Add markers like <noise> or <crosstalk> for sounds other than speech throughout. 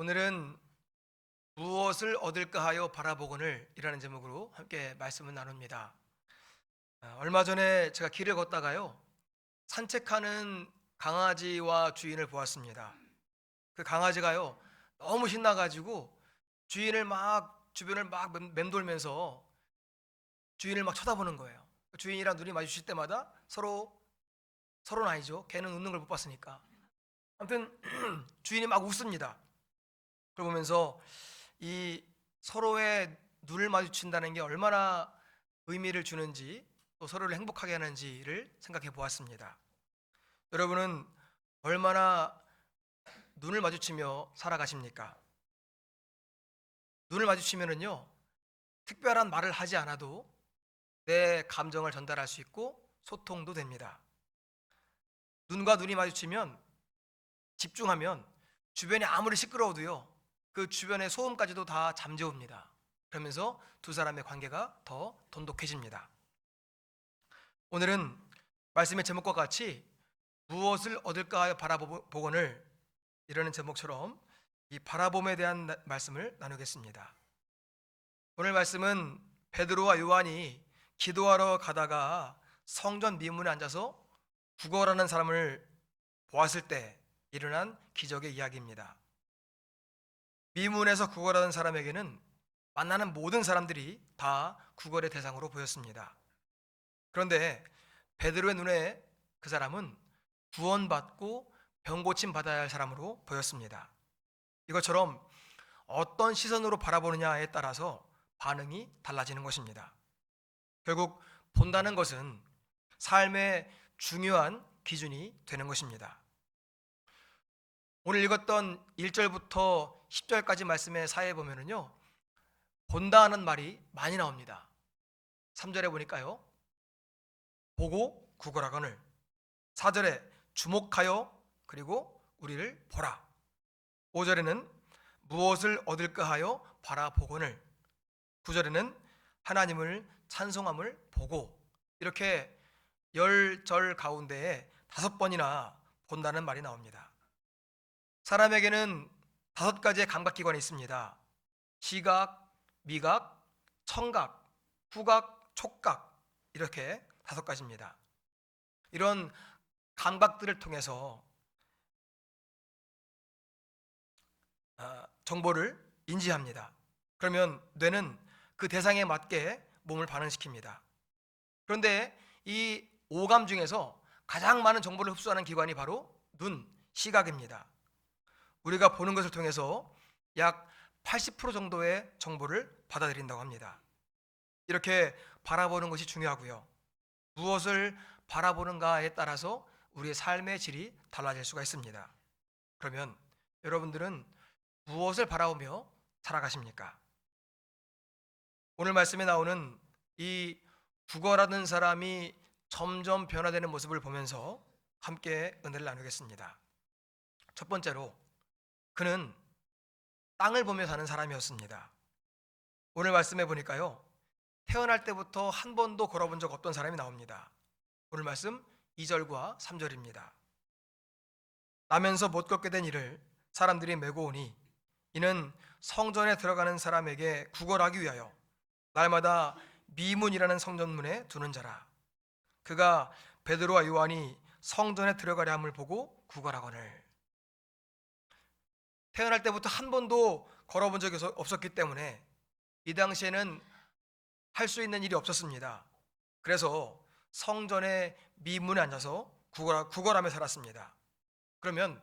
오늘은 무엇을 얻을까 하여 바라보거늘 이라는 제목으로 함께 말씀을 나눕니다. 아, 얼마 전에 제가 길을 걷다가요 산책하는 강아지와 주인을 보았습니다. 그 강아지가요 너무 신나 가지고 주인을 막 주변을 막 맴- 맴돌면서 주인을 막 쳐다보는 거예요. 주인이랑 눈이 마주칠 때마다 서로 서로는 아니죠. 걔는 웃는 걸 못 봤으니까. 아무튼 <clears throat> 주인이 막 웃습니다. 그걸 보면서 이 서로의 눈을 마주친다는 게 얼마나 의미를 주는지 또 서로를 행복하게 하는지를 생각해 보았습니다. 여러분은 얼마나 눈을 마주치며 살아가십니까? 눈을 마주치면은요 특별한 말을 하지 않아도 내 감정을 전달할 수 있고 소통도 됩니다. 눈과 눈이 마주치면 집중하면 주변이 아무리 시끄러워도요 그 주변의 소음까지도 다 잠재웁니다. 그러면서 두 사람의 관계가 더 돈독해집니다. 오늘은 말씀의 제목과 같이 무엇을 얻을까 하여 바라보거늘 이라는 제목처럼 이 바라봄에 대한 나- 말씀을 나누겠습니다. 오늘 말씀은 베드로와 요한이 기도하러 가다가 성전 미문에 앉아서 구걸하는 사람을 보았을 때 일어난 기적의 이야기입니다. 미문에서 구걸하는 사람에게는 만나는 모든 사람들이 다 구걸의 대상으로 보였습니다. 그런데 베드로의 눈에 그 사람은 구원받고 병고침 받아야 할 사람으로 보였습니다. 이것처럼 어떤 시선으로 바라보느냐에 따라서 반응이 달라지는 것입니다. 결국 본다는 것은 삶의 중요한 기준이 되는 것입니다. 오늘 읽었던 1절부터 10절까지 말씀의 사이에 보면은요. 본다 하는 말이 많이 나옵니다. 3절에 보니까요. 보고 구걸하거늘 4절에 주목하여 그리고 우리를 보라. 5절에는 무엇을 얻을까 하여 바라보거늘 9절에는 하나님을 찬송함을 보고 이렇게 열 절 가운데에 다섯 번이나 본다는 말이 나옵니다. 사람에게는 다섯 가지의 감각 기관이 있습니다. 시각, 미각, 청각, 후각, 촉각 이렇게 다섯 가지입니다. 이런 감각들을 통해서 아, 정보를 인지합니다. 그러면 뇌는 그 대상에 맞게 몸을 반응시킵니다. 그런데 이 오감 중에서 가장 많은 정보를 흡수하는 기관이 바로 눈, 시각입니다. 우리가 보는 것을 통해서 약 80% 정도의 정보를 받아들인다고 합니다. 이렇게 바라보는 것이 중요하고요. 무엇을 바라보는가에 따라서 우리의 삶의 질이 달라질 수가 있습니다. 그러면 여러분들은 무엇을 바라보며 살아가십니까? 오늘 말씀에 나오는 이 구걸하는 사람이 점점 변화되는 모습을 보면서 함께 은혜를 나누겠습니다. 첫 번째로 그는 땅을 보며 사는 사람이었습니다. 오늘 말씀해 보니까요. 태어날 때부터 한 번도 걸어본 적 없던 사람이 나옵니다. 오늘 말씀 2절과 3절입니다. 나면서 못 걷게 된 이를 사람들이 메고 오니 이는 성전에 들어가는 사람에게 구걸하기 위하여 날마다 미문이라는 성전문에 두는 자라. 그가 베드로와 요한이 성전에 들어가려 함을 보고 구걸하거늘. 태어날 때부터 한 번도 걸어본 적이 없- 없었기 때문에 이 당시에는 할 수 있는 일이 없었습니다. 그래서 성전의 미문에 앉아서 구걸, 구걸하며 살았습니다. 그러면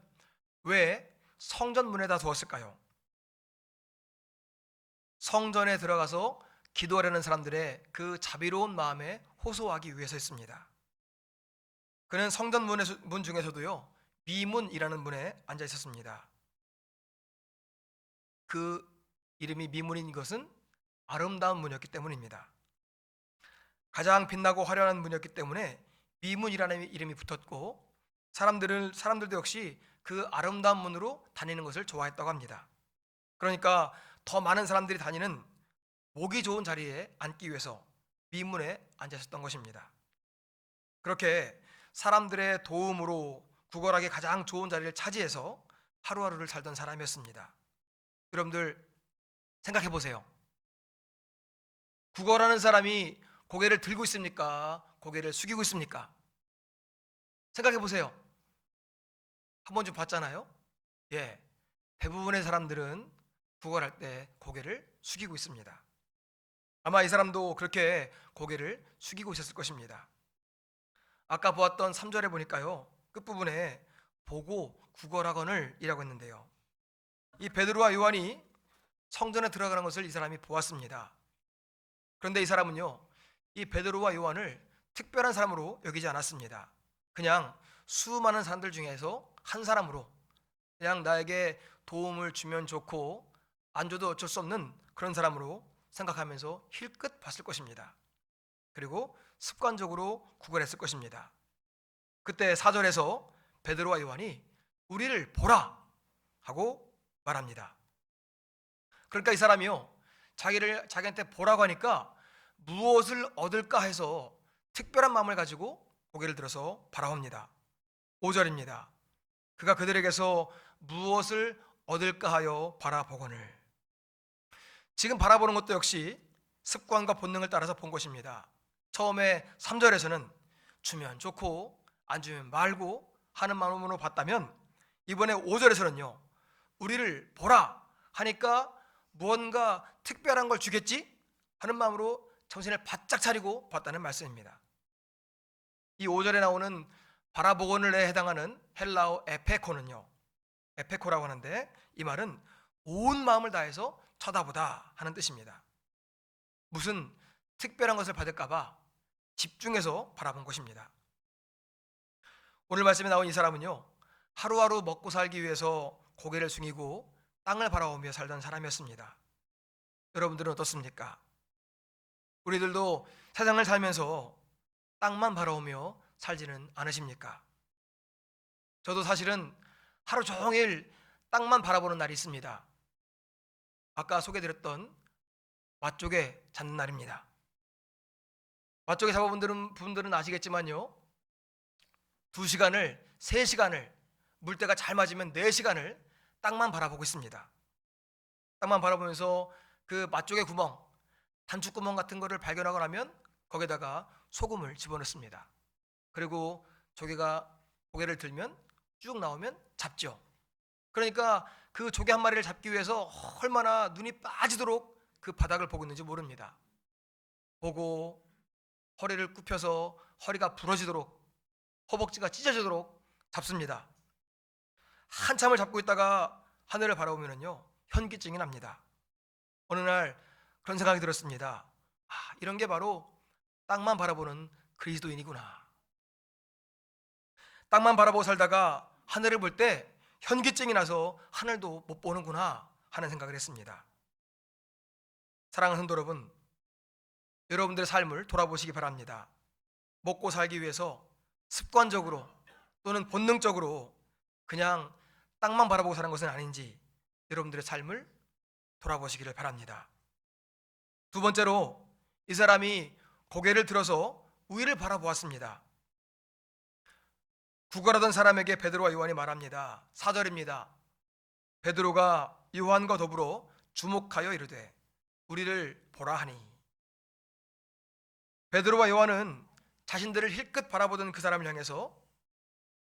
왜 성전 문에다 두었을까요? 성전에 들어가서 기도하려는 사람들의 그 자비로운 마음에 호소하기 위해서였습니다. 그는 성전 문의- 문 중에서도요 미문이라는 문에 앉아 있었습니다. 그 이름이 미문인 것은 아름다운 문이었기 때문입니다. 가장 빛나고 화려한 문이었기 때문에 미문이라는 이름이 붙었고 사람들은 사람들도 역시 그 아름다운 문으로 다니는 것을 좋아했다고 합니다. 그러니까 더 많은 사람들이 다니는 목이 좋은 자리에 앉기 위해서 미문에 있었던 것입니다. 그렇게 사람들의 도움으로 구걸하기 가장 좋은 자리를 차지해서 하루하루를 살던 사람이었습니다. 여러분들 생각해 보세요. 구걸하는 사람이 고개를 들고 있습니까? 고개를 숙이고 있습니까? 생각해 보세요. 한번좀 봤잖아요. 예. 대부분의 사람들은 구걸할 때 고개를 숙이고 있습니다. 아마 이 사람도 그렇게 고개를 숙이고 있었을 것입니다. 아까 보았던 3절에 보니까요. 끝부분에 보고 구걸하거늘 이라고 했는데요. 이 베드로와 요한이 성전에 들어가는 것을 이 사람이 보았습니다. 그런데 이 사람은요. 이 베드로와 요한을 특별한 사람으로 여기지 않았습니다. 그냥 수많은 사람들 중에서 한 사람으로 그냥 나에게 도움을 주면 좋고 안 줘도 어쩔 수 없는 그런 사람으로 생각하면서 힐끗 봤을 것입니다. 그리고 습관적으로 구걸했을 것입니다. 그때 사절에서 베드로와 요한이 우리를 보라 하고 말합니다. 그러니까 이 사람이요 자기를 자기한테 보라고 하니까 무엇을 얻을까 해서 특별한 마음을 가지고 고개를 들어서 바라봅니다. 5절입니다. 그가 그들에게서 무엇을 얻을까 하여 바라보거늘. 지금 바라보는 것도 역시 습관과 본능을 따라서 본 것입니다. 처음에 3절에서는 주면 좋고 안 주면 말고 하는 마음으로 봤다면 이번에 5절에서는요. 우리를 보라 하니까 무언가 특별한 걸 주겠지 하는 마음으로 정신을 바짝 차리고 봤다는 말씀입니다. 이 5절에 나오는 바라보건을에 해당하는 헬라어 에페코는요. 에페코라고 하는데 이 말은 온 마음을 다해서 쳐다보다 하는 뜻입니다. 무슨 특별한 것을 받을까봐 집중해서 바라본 것입니다. 오늘 말씀에 나온 이 사람은요, 하루하루 먹고 살기 위해서 고개를 숙이고 땅을 바라보며 살던 사람이었습니다. 여러분들은 어떻습니까? 우리들도 세상을 살면서 땅만 바라보며 살지는 않으십니까? 저도 사실은 하루 종일 땅만 바라보는 날이 있습니다. 아까 소개드렸던 맛쪽에 잡는 날입니다. 맛쪽에 잡아분들은 분들은 아시겠지만요. 두 시간을 세 시간을 물때가 잘 맞으면 네 시간을 땅만 바라보고 있습니다. 땅만 바라보면서 그 맛쪽의 구멍, 단축 구멍 같은 거를 발견하고 나면 거기다가 소금을 집어넣습니다. 그리고 조개가 고개를 들면 쭉 나오면 잡죠. 그러니까 그 조개 한 마리를 잡기 위해서 얼마나 눈이 빠지도록 그 바닥을 보고 있는지 모릅니다. 보고 허리를 굽혀서 허리가 부러지도록 허벅지가 찢어지도록 잡습니다. 한참을 잡고 있다가 하늘을 바라보면요 현기증이 납니다. 어느 날 그런 생각이 들었습니다. 아, 이런 게 바로 땅만 바라보는 그리스도인이구나. 땅만 바라보고 살다가 하늘을 볼 때 현기증이 나서 하늘도 못 보는구나 하는 생각을 했습니다. 사랑하는 성도 여러분, 여러분들의 삶을 돌아보시기 바랍니다. 먹고 살기 위해서 습관적으로 또는 본능적으로 그냥 땅만 바라보고 사는 것은 아닌지 여러분들의 삶을 돌아보시기를 바랍니다. 두 번째로 이 사람이 고개를 들어서 위를 바라보았습니다. 구걸하던 사람에게 베드로와 요한이 말합니다. 4절입니다. 베드로가 요한과 더불어 주목하여 이르되 우리를 보라 하니 베드로와 요한은 자신들을 힐끗 바라보던 그 사람을 향해서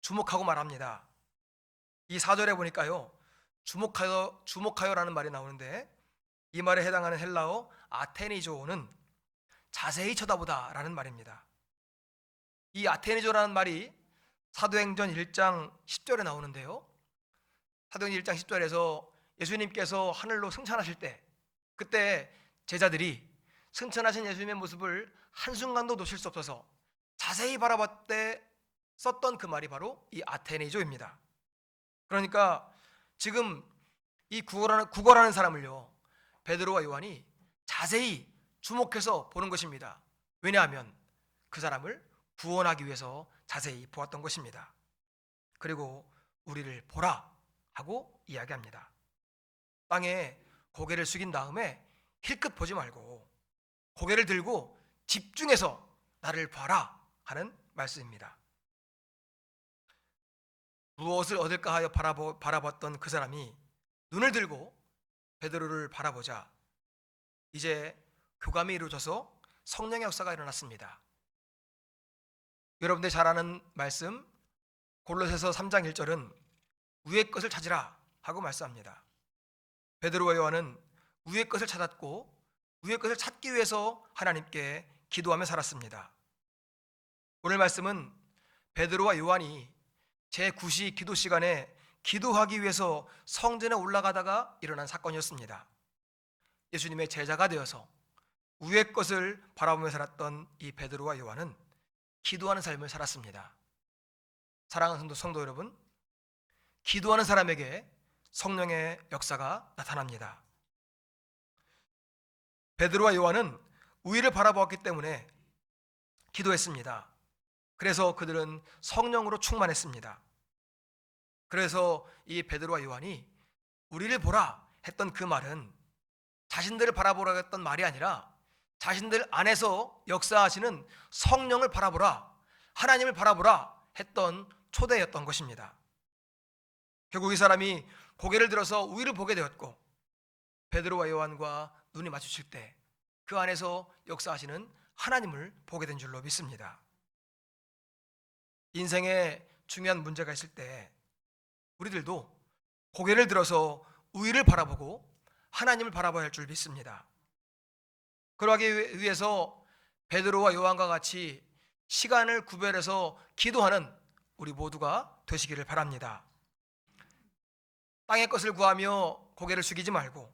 주목하고 말합니다. 이 4절에 보니까요. 주목하여 주목하여라는 말이 나오는데 이 말에 해당하는 헬라어 아테니조는 자세히 쳐다보다라는 말입니다. 이 아테니조라는 말이 사도행전 1장 10절에 나오는데요. 사도행전 1장 10절에서 예수님께서 하늘로 승천하실 때 그때 제자들이 승천하신 예수님의 모습을 한순간도 놓칠 수 없어서 자세히 바라봤때 썼던 그 말이 바로 이 아테네조입니다. 그러니까 지금 이 구걸하는, 구걸하는 사람을요 베드로와 요한이 자세히 주목해서 보는 것입니다. 왜냐하면 그 사람을 구원하기 위해서 자세히 보았던 것입니다. 그리고 우리를 보라 하고 이야기합니다. 땅에 고개를 숙인 다음에 힐끗 보지 말고 고개를 들고 집중해서 나를 봐라 하는 말씀입니다. 무엇을 얻을까 하여 바라보, 바라봤던 그 사람이 눈을 들고 베드로를 바라보자 이제 교감이 이루어져서 성령의 역사가 일어났습니다. 여러분들 잘 아는 말씀 골로새서 3장 1절은 위의 것을 찾으라 하고 말씀합니다. 베드로와 요한은 위의 것을 찾았고 위의 것을 찾기 위해서 하나님께 기도하며 살았습니다. 오늘 말씀은 베드로와 요한이 제9시 기도 시간에 기도하기 위해서 성전에 올라가다가 일어난 사건이었습니다. 예수님의 제자가 되어서 위의 것을 바라보며 살았던 이 베드로와 요한은 기도하는 삶을 살았습니다. 사랑하는 성도, 성도 여러분, 기도하는 사람에게 성령의 역사가 나타납니다. 베드로와 요한은 우위를 바라보았기 때문에 기도했습니다. 그래서 그들은 성령으로 충만했습니다. 그래서 이 베드로와 요한이 우리를 보라 했던 그 말은 자신들을 바라보라 했던 말이 아니라 자신들 안에서 역사하시는 성령을 바라보라 하나님을 바라보라 했던 초대였던 것입니다. 결국 이 사람이 고개를 들어서 우위를 보게 되었고 베드로와 요한과 눈이 마주칠 때 그 안에서 역사하시는 하나님을 보게 된 줄로 믿습니다. 인생에 중요한 문제가 있을 때 우리들도 고개를 들어서 우위를 바라보고 하나님을 바라봐야 할 줄 믿습니다. 그러기 위해서 베드로와 요한과 같이 시간을 구별해서 기도하는 우리 모두가 되시기를 바랍니다. 땅의 것을 구하며 고개를 숙이지 말고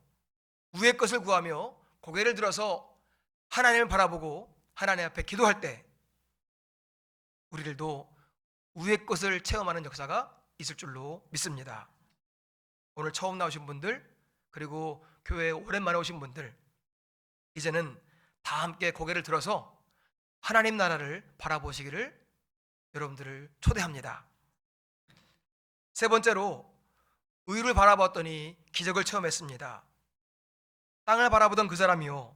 위의 것을 구하며 고개를 들어서 하나님을 바라보고 하나님 앞에 기도할 때 우리들도 위의 것을 체험하는 역사가 있을 줄로 믿습니다. 오늘 처음 나오신 분들 그리고 교회에 오랜만에 오신 분들 이제는 다 함께 고개를 들어서 하나님 나라를 바라보시기를 여러분들을 초대합니다. 세 번째로 의를 바라봤더니 기적을 체험했습니다. 땅을 바라보던 그 사람이요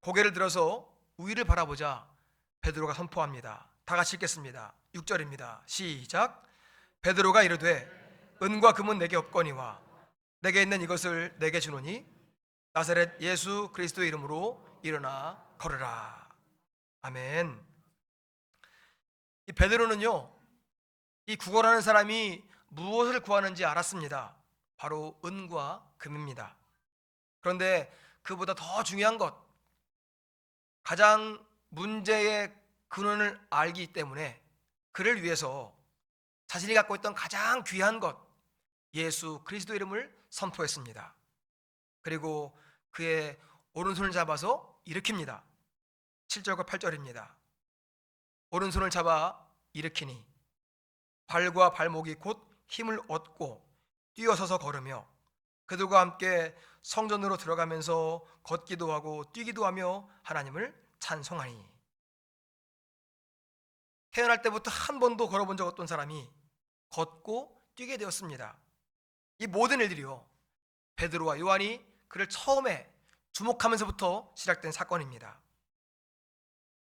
고개를 들어서 위를 바라보자 베드로가 선포합니다. 다 같이 읽겠습니다. 6절입니다. 시작. 베드로가 이르되 은과 금은 내게 없거니와 내게 있는 이것을 내게 주노니 나사렛 예수 그리스도 이름으로 일어나 걸으라. 아멘. 이 베드로는요. 이 구걸하는 사람이 무엇을 구하는지 알았습니다. 바로 은과 금입니다. 그런데 그보다 더 중요한 것, 가장 문제의 근원을 알기 때문에 그를 위해서 자신이 갖고 있던 가장 귀한 것, 예수 그리스도 이름을 선포했습니다. 그리고 그의 오른손을 잡아서 일으킵니다. 7절과 8절입니다. 오른손을 잡아 일으키니 발과 발목이 곧 힘을 얻고 뛰어서서 걸으며 그들과 함께 성전으로 들어가면서 걷기도 하고 뛰기도 하며 하나님을 찬송하니 태어날 때부터 한 번도 걸어본 적 없던 사람이 걷고 뛰게 되었습니다. 이 모든 일들이요 베드로와 요한이 그를 처음에 주목하면서부터 시작된 사건입니다.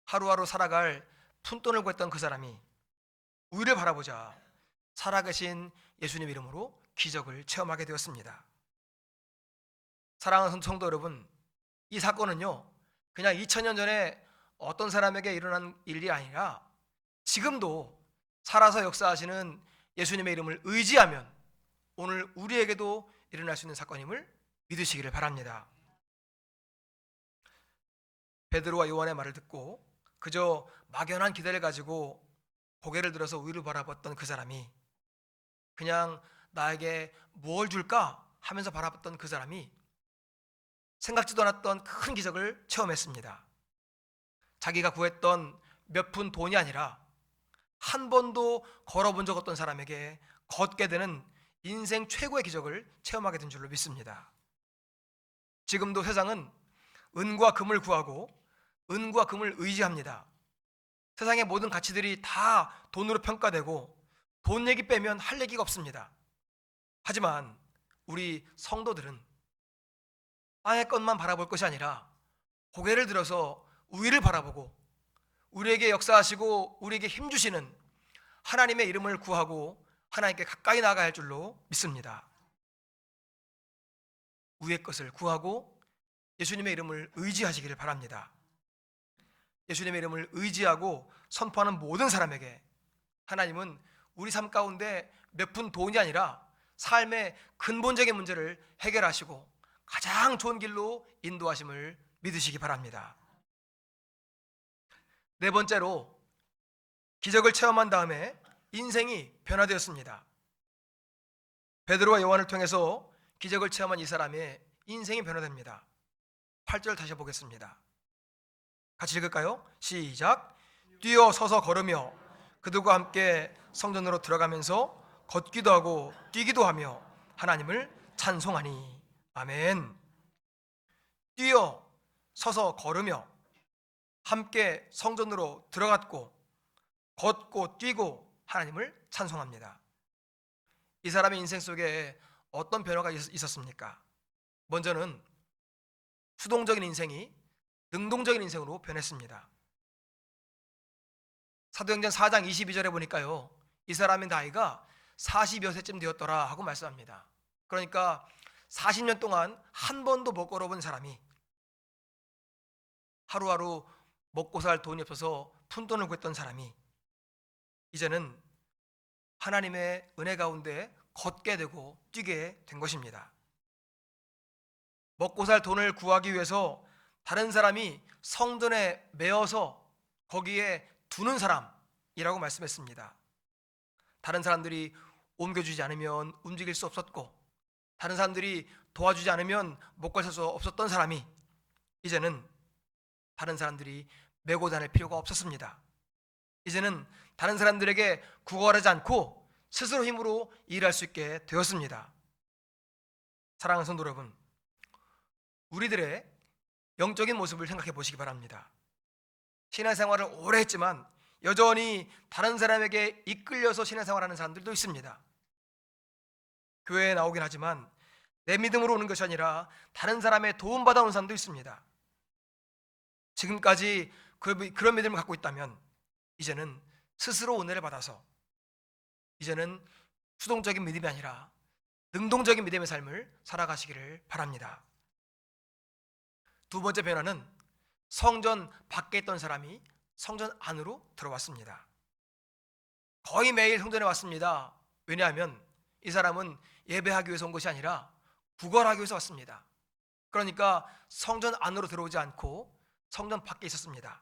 하루하루 살아갈 푼돈을 구했던 그 사람이 우위를 바라보자 살아계신 예수님 이름으로 기적을 체험하게 되었습니다. 사랑하는 성도 여러분, 이 사건은요 그냥 2000년 전에 어떤 사람에게 일어난 일이 아니라 지금도 살아서 역사하시는 예수님의 이름을 의지하면 오늘 우리에게도 일어날 수 있는 사건임을 믿으시기를 바랍니다. 베드로와 요한의 말을 듣고 그저 막연한 기대를 가지고 고개를 들어서 위를 바라봤던 그 사람이 그냥 나에게 뭘 줄까 하면서 바라봤던 그 사람이 생각지도 않았던 큰 기적을 체험했습니다. 자기가 구했던 몇 푼 돈이 아니라 한 번도 걸어본 적 없던 사람에게 걷게 되는 인생 최고의 기적을 체험하게 된 줄로 믿습니다. 지금도 세상은 은과 금을 구하고 은과 금을 의지합니다. 세상의 모든 가치들이 다 돈으로 평가되고 돈 얘기 빼면 할 얘기가 없습니다. 하지만 우리 성도들은 땅의 것만 바라볼 것이 아니라 고개를 들어서 우위를 바라보고 우리에게 역사하시고 우리에게 힘 주시는 하나님의 이름을 구하고 하나님께 가까이 나아가야 할 줄로 믿습니다. 위의 것을 구하고 예수님의 이름을 의지하시기를 바랍니다. 예수님의 이름을 의지하고 선포하는 모든 사람에게 하나님은 우리 삶 가운데 몇 푼 돈이 아니라 삶의 근본적인 문제를 해결하시고 가장 좋은 길로 인도하심을 믿으시기 바랍니다. 네 번째로 기적을 체험한 다음에 인생이 변화되었습니다. 베드로와 요한을 통해서 기적을 체험한 이 사람의 인생이 변화됩니다. 8절 다시 보겠습니다. 같이 읽을까요? 시작. 뛰어 서서 걸으며 그들과 함께 성전으로 들어가면서 걷기도 하고 뛰기도 하며 하나님을 찬송하니 아멘. 뛰어 서서 걸으며 함께 성전으로 들어갔고 걷고 뛰고 하나님을 찬송합니다. 이 사람의 인생 속에 어떤 변화가 있- 있었습니까? 먼저는 수동적인 인생이 능동적인 인생으로 변했습니다. 사도행전 4장 22절에 보니까요. 이 사람의 나이가 40여 세쯤 되었더라 하고 말씀합니다. 그러니까 40년 동안 한 번도 못 걸어본 사람이 하루하루 먹고 살 돈이 없어서 푼돈을 구했던 사람이 이제는 하나님의 은혜 가운데 걷게 되고 뛰게 된 것입니다. 먹고 살 돈을 구하기 위해서 다른 사람이 성전에 메어서 거기에 두는 사람이라고 말씀했습니다. 다른 사람들이 옮겨주지 않으면 움직일 수 없었고 다른 사람들이 도와주지 않으면 먹고 살 수 없었던 사람이 이제는 다른 사람들이 메고 다닐 필요가 없었습니다. 이제는 다른 사람들에게 구걸하지 않고 스스로 힘으로 일할 수 있게 되었습니다. 사랑하는 성도 여러분, 우리들의 영적인 모습을 생각해 보시기 바랍니다. 신앙생활을 오래 했지만 여전히 다른 사람에게 이끌려서 신앙생활하는 사람들도 있습니다. 교회에 나오긴 하지만 내 믿음으로 오는 것이 아니라 다른 사람의 도움받아 오는 사람도 있습니다. 지금까지 그- 그런 믿음을 갖고 있다면 이제는 스스로 은혜를 받아서 이제는 수동적인 믿음이 아니라 능동적인 믿음의 삶을 살아가시기를 바랍니다. 두 번째 변화는 성전 밖에 있던 사람이 성전 안으로 들어왔습니다. 거의 매일 성전에 왔습니다. 왜냐하면 이 사람은 예배하기 위해서 온 것이 아니라 구걸하기 위해서 왔습니다. 그러니까 성전 안으로 들어오지 않고 성전 밖에 있었습니다.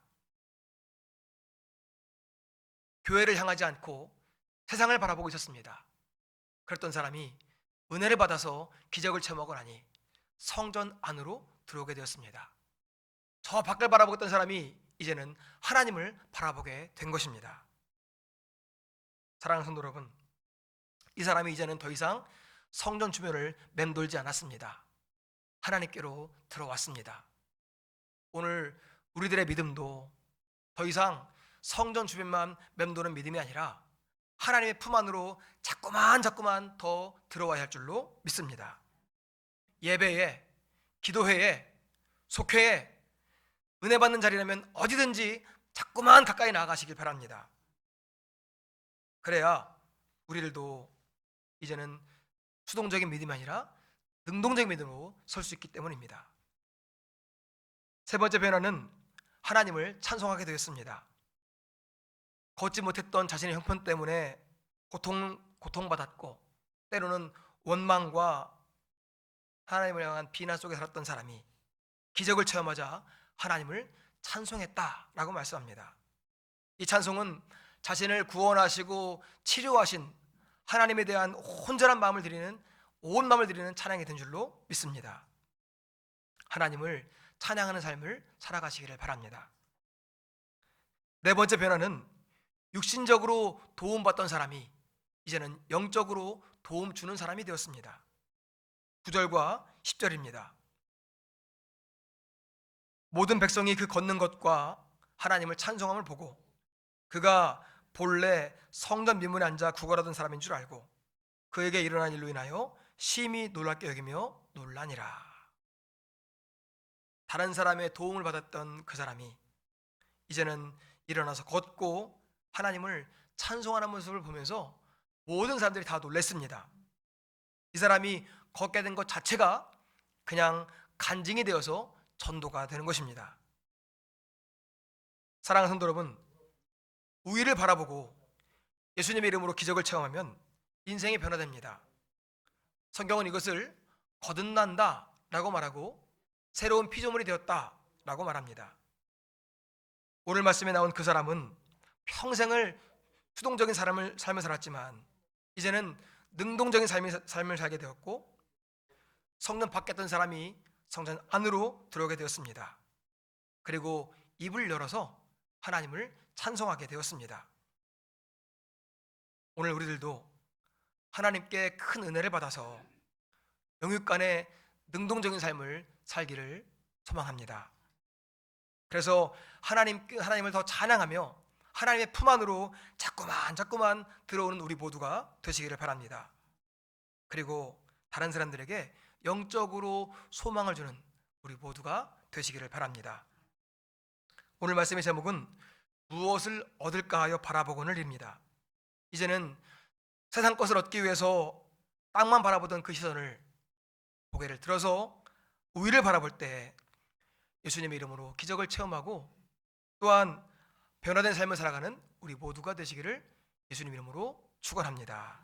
교회를 향하지 않고 세상을 바라보고 있었습니다. 그랬던 사람이 은혜를 받아서 기적을 체험하고 나니 성전 안으로 들어오게 되었습니다. 저 밖을 바라보고 있던 사람이 이제는 하나님을 바라보게 된 것입니다. 사랑하는 성도 여러분, 이 사람이 이제는 더 이상 성전 주변을 맴돌지 않았습니다. 하나님께로 들어왔습니다. 오늘 우리들의 믿음도 더 이상 성전 주변만 맴도는 믿음이 아니라 하나님의 품 안으로 자꾸만 자꾸만 더 들어와야 할 줄로 믿습니다. 예배에, 기도회에, 속회에 은혜 받는 자리라면 어디든지 자꾸만 가까이 나아가시길 바랍니다. 그래야 우리들도 이제는 수동적인 믿음이 아니라 능동적인 믿음으로 설 수 있기 때문입니다. 세 번째 변화는 하나님을 찬송하게 되었습니다. 걷지 못했던 자신의 형편 때문에 고통 고통받았고 때로는 원망과 하나님을 향한 비난 속에 살았던 사람이 기적을 체험하자 하나님을 찬송했다라고 말씀합니다. 이 찬송은 자신을 구원하시고 치료하신 하나님에 대한 온전한 마음을 드리는 온 마음을 드리는 찬양이 된 줄로 믿습니다. 하나님을 찬양하는 삶을 살아가시기를 바랍니다. 네 번째 변화는 육신적으로 도움받던 사람이 이제는 영적으로 도움 주는 사람이 되었습니다. 9절과 10절입니다. 모든 백성이 그 걷는 것과 하나님을 찬송함을 보고 그가 본래 성전 민문에 앉아 구걸하던 사람인 줄 알고 그에게 일어난 일로 인하여 심히 놀랍게 여기며 놀라니라. 다른 사람의 도움을 받았던 그 사람이 이제는 일어나서 걷고 하나님을 찬송하는 모습을 보면서 모든 사람들이 다 놀랬습니다. 이 사람이 걷게 된 것 자체가 그냥 간증이 되어서 전도가 되는 것입니다. 사랑하는 성도 여러분, 우위를 바라보고 예수님의 이름으로 기적을 체험하면 인생이 변화됩니다. 성경은 이것을 거듭난다 라고 말하고 새로운 피조물이 되었다 라고 말합니다. 오늘 말씀에 나온 그 사람은 평생을 수동적인 사람을 삶을 살았지만 이제는 능동적인 삶이, 삶을 살게 되었고 성전 밖에 있던 사람이 성전 안으로 들어오게 되었습니다. 그리고 입을 열어서 하나님을 찬송하게 되었습니다. 오늘 우리들도 하나님께 큰 은혜를 받아서 영육간의 능동적인 삶을 살기를 소망합니다. 그래서 하나님 하나님을 더 찬양하며 하나님의 품 안으로 자꾸만 자꾸만 들어오는 우리 모두가 되시기를 바랍니다. 그리고 다른 사람들에게 영적으로 소망을 주는 우리 모두가 되시기를 바랍니다. 오늘 말씀의 제목은 무엇을 얻을까 하여 바라보곤을 입니다. 이제는 세상 것을 얻기 위해서 땅만 바라보던 그 시선을 고개를 들어서 우위를 바라볼 때 예수님의 이름으로 기적을 체험하고 또한 변화된 삶을 살아가는 우리 모두가 되시기를 예수님 이름으로 축원합니다.